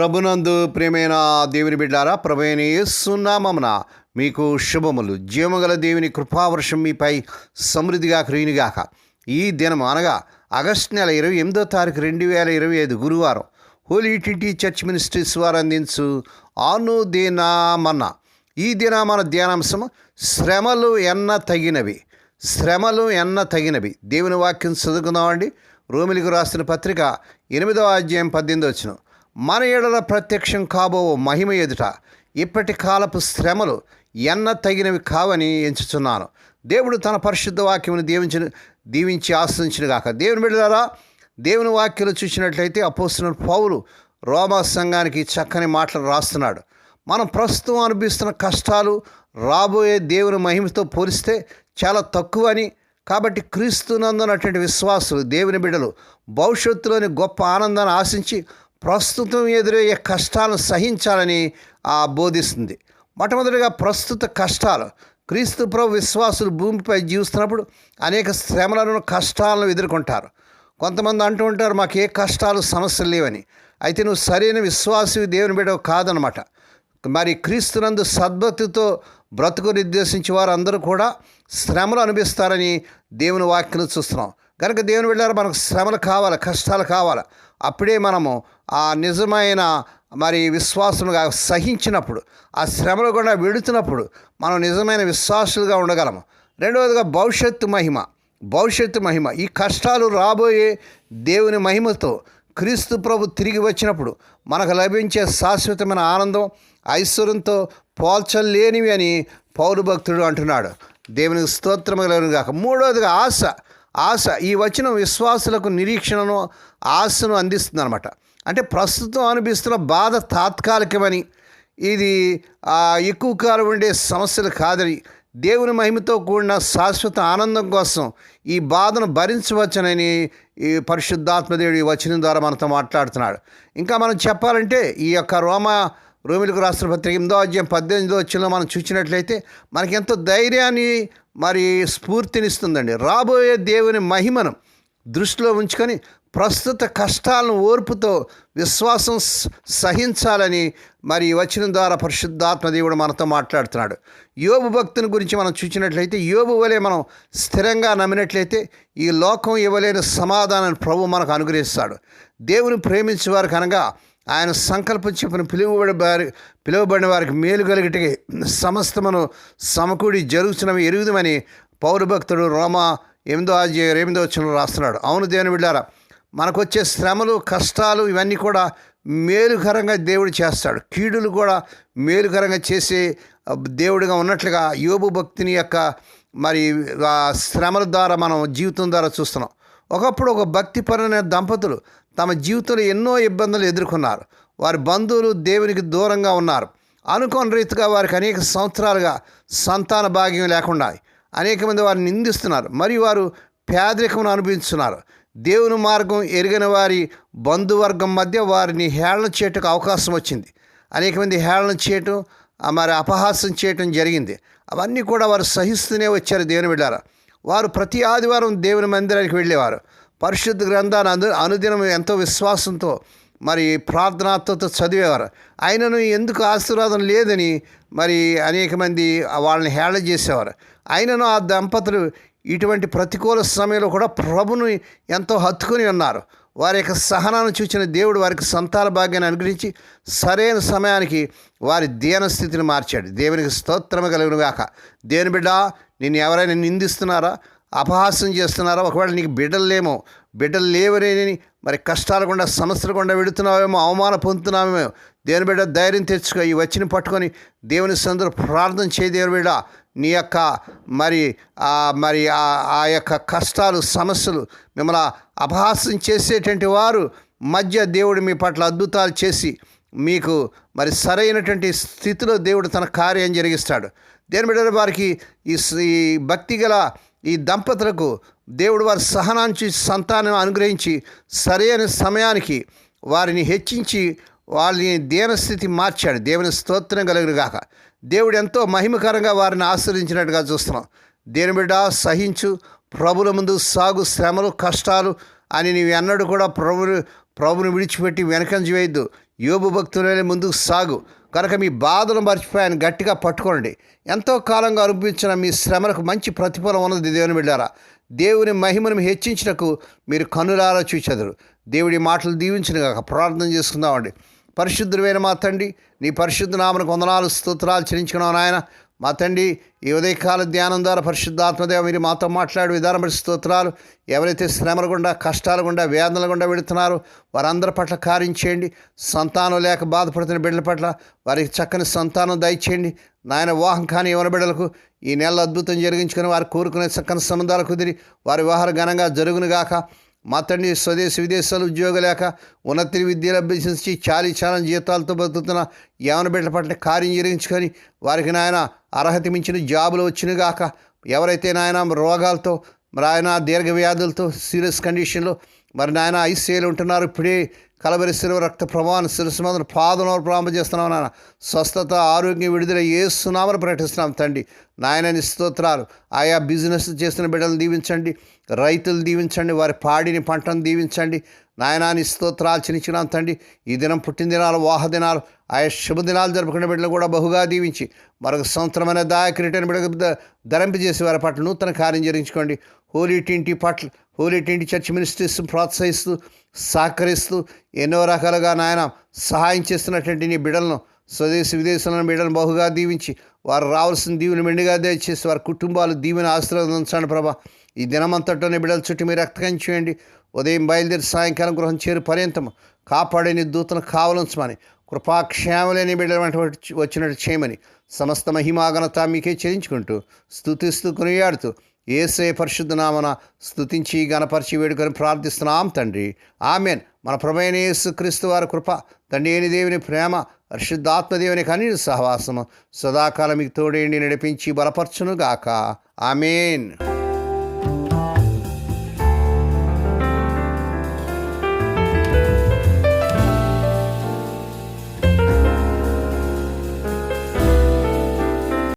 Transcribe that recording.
ప్రభునందు ప్రేమైన దేవుని బిడ్డారా ప్రభుని సున్నామమున మీకు శుభములు. జీవగల దేవుని కృపావర్షం మీపై సమృద్ధిగా క్రీనిగాక ఈ దినం అనగా ఆగస్టు నెల ఇరవై ఎనిమిదో తారీఖు రెండు వేల ఇరవై ఐదు గురువారం హోలీ టిటి చర్చ్ మినిస్ట్రీస్ వారు అందించు ఆను దినామన్న ఈ దిన మన ధ్యానాంశం శ్రమలు ఎన్న తగినవి. శ్రమలు ఎన్న తగినవి. దేవుని వాక్యం చదువుకుందామండి. రోమిలికి రాసిన పత్రిక ఎనిమిదవ అధ్యాయం పద్దెనిమిది వచ్చిన మన ఎడల ప్రత్యక్షం కాబో మహిమ ఎదుట. ఇప్పటి కాలపు శ్రమలు ఎన్న తగినవి కావని ఎంచుచున్నాను. దేవుడు తన పరిశుద్ధ వాక్యమును దీవించిన దీవించి ఆశ్రయించిన గాక. దేవుని బిడ్డలారా దేవుని వాక్యలు చూసినట్లయితే అపోస్తున్న పౌలు రోమా సంఘానికి చక్కని మాటలు రాస్తున్నాడు. మనం ప్రస్తుతం అనిపిస్తున్న కష్టాలు రాబోయే దేవుని మహిమతో పోలిస్తే చాలా తక్కువని. కాబట్టి క్రీస్తునందునటువంటి విశ్వాసులు దేవుని బిడ్డలు భవిష్యత్తులోని గొప్ప ఆనందాన్ని ఆశించి ప్రస్తుతం ఎదురయ్యే కష్టాలను సహించాలని ఆ బోధిస్తుంది. మొట్టమొదటిగా ప్రస్తుత కష్టాలు. క్రీస్తు ప్రభు విశ్వాసులు భూమిపై జీవిస్తున్నప్పుడు అనేక శ్రమలను కష్టాలను ఎదుర్కొంటారు. కొంతమంది అంటూ ఉంటారు మాకు ఏ కష్టాలు సమస్యలు లేవని. అయితే నువ్వు సరైన విశ్వాసి దేవుని బిడ్డవు కాదనమాట మరి క్రీస్తునందు సద్భక్తితో బ్రతుకు నిర్దేశించే వారు అందరూ కూడా శ్రమలు అనుభవిస్తారని దేవుని వాక్యను చూస్తున్నాం. కనుక దేవుని వెళ్ళారు మనకు శ్రమలు కావాలి కష్టాలు కావాలి? అప్పుడే మనము ఆ నిజమైన మరి విశ్వాసముగా సహించినప్పుడు ఆ శ్రమలు కూడా వెడుతున్నప్పుడు మనం నిజమైన విశ్వాసులుగా ఉండగలము. రెండవదిగా భవిష్యత్తు మహిమ. భవిష్యత్తు మహిమ. ఈ కష్టాలు రాబోయే దేవుని మహిమతో క్రీస్తు ప్రభు తిరిగి వచ్చినప్పుడు మనకు లభించే శాశ్వతమైన ఆనందం ఐశ్వర్యంతో పోల్చలేనివి అని పౌరు భక్తుడు అంటున్నాడు. దేవునికి స్తోత్రము కలుగును గాక మూడవదిగా ఆశ. ఆశ ఈ వచనం విశ్వాసులకు నిరీక్షణను ఆశను అందిస్తుంది అనమాట అంటే ప్రస్తుతం అనిపిస్తున్న బాధ తాత్కాలికమని ఇది ఎక్కువ కాలం ఉండే సమస్యలు కాదని దేవుని మహిమతో కూడిన శాశ్వత ఆనందం కోసం ఈ బాధను భరించవచ్చనని ఈ పరిశుద్ధాత్మదేవుడు ఈ వచనం ద్వారా మనతో మాట్లాడుతున్నాడు. ఇంకా మనం చెప్పాలంటే ఈ యొక్క రోమ రోమిలకు రాష్ట్ర పత్రిక ఎనిమిదో అధ్యాయం పద్దెనిమిదో వచ్చిన మనం చూసినట్లయితే మనకి ఎంతో ధైర్యాన్ని మరి స్ఫూర్తినిస్తుందండి. రాబోయే దేవుని మహిమను దృష్టిలో ఉంచుకొని ప్రస్తుత కష్టాలను ఓర్పుతో విశ్వాసం సహించాలని మరి వచ్చిన ద్వారా పరిశుద్ధాత్మ దేవుడు మనతో మాట్లాడుతున్నాడు. యోబు భక్తుని గురించి మనం చూసినట్లయితే యోబు వలె మనం స్థిరంగా నమ్మినట్లయితే ఈ లోకం ఇవ్వలేని సమాధానాన్ని ప్రభు మనకు అనుగ్రహిస్తాడు. దేవుని ప్రేమించే వారికి అనగా ఆయన సంకల్పం చెప్పిన పిలువబడి వారి పిలువబడిన వారికి మేలు కలిగితే సమస్తమును సమకూడి జరుగుతున్నవి ఎరుగుదమని పౌరభక్తుడు రోమా ఎనిమిదో అధ్యాయం ఎనిమిదో వచ్చిన రాస్తున్నాడు. అవును దేవుని బిడ్డారా మనకు వచ్చే శ్రమలు కష్టాలు ఇవన్నీ కూడా మేలుకరంగా దేవుడు చేస్తాడు. కీడులు కూడా మేలుకరంగా చేసే దేవుడిగా ఉన్నట్లుగా యోబు భక్తిని యొక్క మరి శ్రమల ద్వారా మనం జీవితం ద్వారా చూస్తున్నాం. ఒకప్పుడు ఒక భక్తిపరమైన దంపతులు తమ జీవితంలో ఎన్నో ఇబ్బందులు ఎదుర్కొన్నారు. వారి బంధువులు దేవునికి దూరంగా ఉన్నారు. అనుకోని రీతిగా వారికి అనేక సంవత్సరాలుగా సంతాన భాగ్యం లేకుండా అనేక మంది వారిని నిందిస్తున్నారు. మరియు వారు పేదరికమును అనుభవిస్తున్నారు దేవుని మార్గం ఎరిగిన వారి బంధువర్గం మధ్య వారిని హేళన చేయటకు అవకాశం వచ్చింది. అనేక మంది హేళన చేయటం మరి అపహాసం చేయటం జరిగింది. అవన్నీ కూడా వారు సహిస్తూనే వచ్చారు దేవుని వెళ్ళారు వారు ప్రతి ఆదివారం దేవుని మందిరానికి వెళ్ళేవారు. పరిశుద్ధ గ్రంథాన్ని అను అనుదినం ఎంతో విశ్వాసంతో మరి ప్రార్థనాత్మతో చదివేవారు. ఆయనను ఎందుకు ఆశీర్వాదం లేదని మరి అనేక మంది వాళ్ళని హేళ చేసేవారు. ఆయనను ఆ దంపతులు ఇటువంటి ప్రతికూల సమయంలో కూడా ప్రభును ఎంతో హత్తుకుని ఉన్నారు. వారి యొక్క సహనాన్ని చూచిన దేవుడు వారికి సంతాన భాగ్యాన్ని అనుగ్రహించి సరైన సమయానికి వారి దీన స్థితిని మార్చాడు. దేవునికి స్తోత్రము కలుగును దేని బిడ్డ నిన్ను ఎవరైనా నిందిస్తున్నారా? అపహాస్యం చేస్తున్నారా ఒకవేళ నీకు బిడ్డలు లేమో బిడ్డలు లేవని మరి కష్టాలు గుండా సమస్యలు గుండా వెడుతున్నావేమో అవమానం పొందుతున్నామేమో దేవుని బిడ్డ ధైర్యం తెచ్చుకో ఈ వచ్చిన పట్టుకొని దేవుని సందరూ ప్రార్థన చేయి దేవుని బిడ్డ. నీ యొక్క మరి ఆ మరి ఆ ఆ యొక్క కష్టాలు సమస్యలు మిమ్మల్ని అపహాస్యం చేసేటువంటి వారు మధ్య దేవుడు మీ పట్ల అద్భుతాలు చేసి మీకు మరి సరైనటువంటి స్థితిలో దేవుడు తన కార్యం జరిగిస్తాడు. దేని బిడ్డ వారికి ఈ భక్తి గల ఈ దంపతులకు దేవుడు వారి సహనాన్ని సంతానం అనుగ్రహించి సరైన సమయానికి వారిని హెచ్చించి వాళ్ళని దీనస్థితి మార్చాడు. దేవుని స్తోత్రం కలుగును గాక. దేవుడు ఎంతో మహిమకరంగా వారిని ఆశ్రయించినట్టుగా చూస్తున్నాం. దేని బిడ్డ సహించు ప్రభుల ముందు సాగు శ్రమలు కష్టాలు అని నీవు ఎన్నడూ కూడా ప్రభుని ప్రభుని విడిచిపెట్టి వెనకంజ వేయద్దు. యోబు భక్తులనే ముందుకు సాగు. కనుక మీ బాధను మర్చిపోయాను గట్టిగా పట్టుకోండి. ఎంతో కాలంగా అనుభవించిన మీ శ్రమలకు మంచి ప్రతిఫలం ఉన్నది దేవుని బిడ్డారా. దేవుని మహిమను హెచ్చించినకు మీరు కనులారా చూచెదరు. దేవుడి మాటలు దీవించిన కాక ప్రార్థన చేసుకుందామండి. పరిశుద్ధుడైన మా తండ్రి నీ పరిశుద్ధ నామను కొందనాలు స్తోత్రాలు చెల్లించుకున్నావు నాయన. మా తండ్రి ఈ ఉదయకాల ధ్యానం ద్వారా పరిశుద్ధాత్మదేవ మీరు మాతో మాట్లాడి విధానం స్తోత్రాలు. ఎవరైతే శ్రమల గుండా కష్టాల గుండా వేదనల గుండా వెళుతున్నారో వారందరి పట్ల కార్యం చేయండి. సంతానం లేక బాధపడుతున్న బిడ్డల పట్ల వారికి చక్కని సంతానం దయచేయండి. నాయన వివాహం కానీ యువన బిడ్డలకు ఈ నెల అద్భుతం జరిగించుకొని వారు కోరుకునే చక్కని సంబంధాలు కుదిరి వారి వివాహాలు ఘనంగా జరుగునుగాక మా తండ్రి స్వదేశ విదేశాలు ఉద్యోగం లేక ఉన్నత విద్యలు అభ్యసించి చాలీ చాలని జీతాలతో బతుకుతున్న యవన బిడ్డల పట్ల కార్యం జరిగించుకొని వారికి నాయన అర్హత మించిన జాబులు వచ్చినగాక ఎవరైతే నాయన రోగాలతో మరి ఆయన దీర్ఘ వ్యాధులతో సీరియస్ కండిషన్లో మరి నాయన ఐసీఐలు ఉంటున్నారు ఇప్పుడే కలబరిస్తున్న రక్త ప్రభావం శిరస్సు మీద పాదంలో ప్రారంభం చేస్తున్నాం నాయన. స్వస్థత ఆరోగ్యం విడుదల ఏ సునామను ప్రకటిస్తున్నాం తండ్రి. నాయనని స్తోత్రాలు. ఆయా బిజినెస్ చేస్తున్న బిడ్డలు దీవించండి. రైతులు దీవించండి. వారి పాడిని పంటను దీవించండి. నాయనాని స్తోత్రాలు చినిచినాం తండ్రి. ఈ దినం పుట్టినదినాలు వాహదినాలు వాహ దినాలు ఆయా శుభదినాలు జరుపుకునే బిడ్డలు కూడా బహుగా దీవించి మరొక సంవత్సరమైన దాయక రిటర్న్ బిడ్డకు ధరింపజేసి వారి పట్ల నూతన కార్యం జరిగించుకోండి. హోలీ టింటి పట్ల హోలీ టింటి చర్చ్ మినిస్ట్రీస్ ప్రోత్సహిస్తూ సహకరిస్తూ ఎన్నో రకాలుగా నాయన సహాయం చేస్తున్నటువంటి నీ బిడ్డలను స్వదేశ విదేశాలను బిడ్డలను బహుగా దీవించి వారు రావాల్సిన దీవెన మెండుగా దయచేసి వారి కుటుంబాలు దీవెన ఆశీర్వదించండి ప్రభా. ఈ దినమంతటోనే బిడ్డల చుట్టూ మీరు రక్తకం చేయండి. ఉదయం బయలుదేరి సాయంకాలం గృహం చేరు పర్యంతం కాపాడని దూతను కావలంచమని కృపాక్షేమలేని బిడ్డల వచ్చినట్టు చేయమని సమస్త మహిమాగనత మీకే చెల్లించుకుంటూ స్తుతిస్తూ కొనియాడుతూ ఏసే పరిశుద్ధ నామన స్తుతించి గణపరిచి వేడుకొని ప్రార్థిస్తున్నాం తండ్రి. ఆమెన్. మన ప్రభైన యేసు క్రీస్తు వారి కృప తండ్రి అయిన దేవుని ప్రేమ పరిశుద్ధాత్మదేవుని కనీ సహవాసము సదాకాలం మీకు తోడేండి నడిపించి బలపరచునుగాక. ఆమెన్.